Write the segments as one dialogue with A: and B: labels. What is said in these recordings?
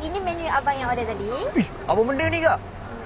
A: ini menu abang yang order tadi.
B: Ih, apa benda ni kak?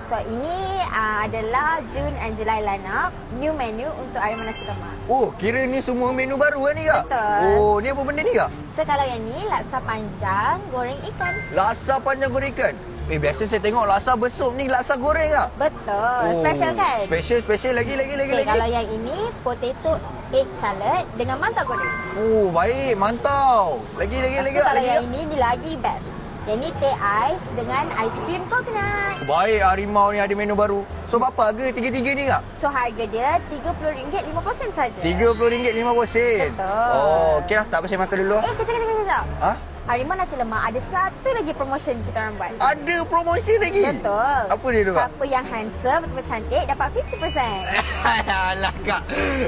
A: So ini uh, adalah June and July lineup new menu untuk Arima Nasi Lemak.
B: Oh, kira ni semua menu baru kan ni kak?
A: Betul.
B: Oh, ni apa benda ni kak?
A: So kalau yang ni laksa panjang goreng ikan.
B: Laksa panjang goreng ikan. Eh, biasa saya tengok laksa bersup ni laksa goreng kak.
A: Betul, special kan?
B: Oh, Special, special. Lagi, lagi, lagi,
A: Okay,
B: lagi.
A: kalau yang ini potato egg salad dengan mantap goreng.
B: Oh, baik. Mantau. Lagi, lagi,
A: Lepas
B: lagi. Kak.
A: kalau
B: lagi,
A: yang
B: Kak.
A: ini ni lagi best. Yang ni teh ais dengan ais krim coconut.
B: Baik, harimau ni ada menu baru. So, berapa harga tiga-tiga ni kak?
A: So harga dia RM30.50 saja.
B: RM30.50.
A: Betul.
B: Oh, okey lah. Tak apa, saya makan dulu.
A: Eh, kejap, kejap, kejap.
B: Ha?
A: Harimau Nasi Lemak ada satu lagi promotion kita orang buat.
B: Ada promosi lagi?
A: Betul.
B: Apa dia tu?
A: Siapa yang handsome ataupun cantik dapat 50%.
B: Alah kak.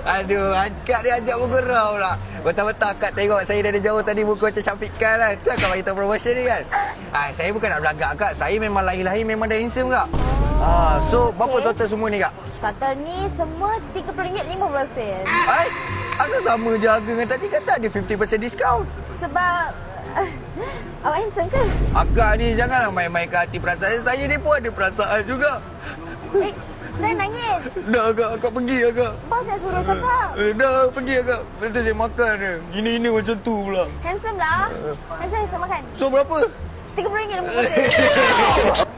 B: Aduh, kak dia ajak bergurau pula. Betul-betul kak tengok saya dari jauh tadi muka macam cantikkan lah. Tu kak bagi tahu promotion ni kan. Ah, saya bukan nak belagak kak. Saya memang lahir-lahir memang dah handsome kak. Ah, so berapa
A: okey.
B: total semua ni kak?
A: Total ni semua RM30.50.
B: Ai, asal sama je harga dengan tadi kata ada 50% diskaun.
A: Sebab awak handsome ke?
B: Akak ni janganlah main-main ke hati perasaan. Saya ni pun ada perasaan juga.
A: Eh, jangan nangis.
B: Dah agak, akak pergi agak.
A: Bos yang suruh cakap.
B: Eh, dah pergi agak. Nanti saya makan dia. Gini-gini macam tu pula.
A: Handsome lah. Handsome, handsome makan.
B: So berapa?
A: RM30.50.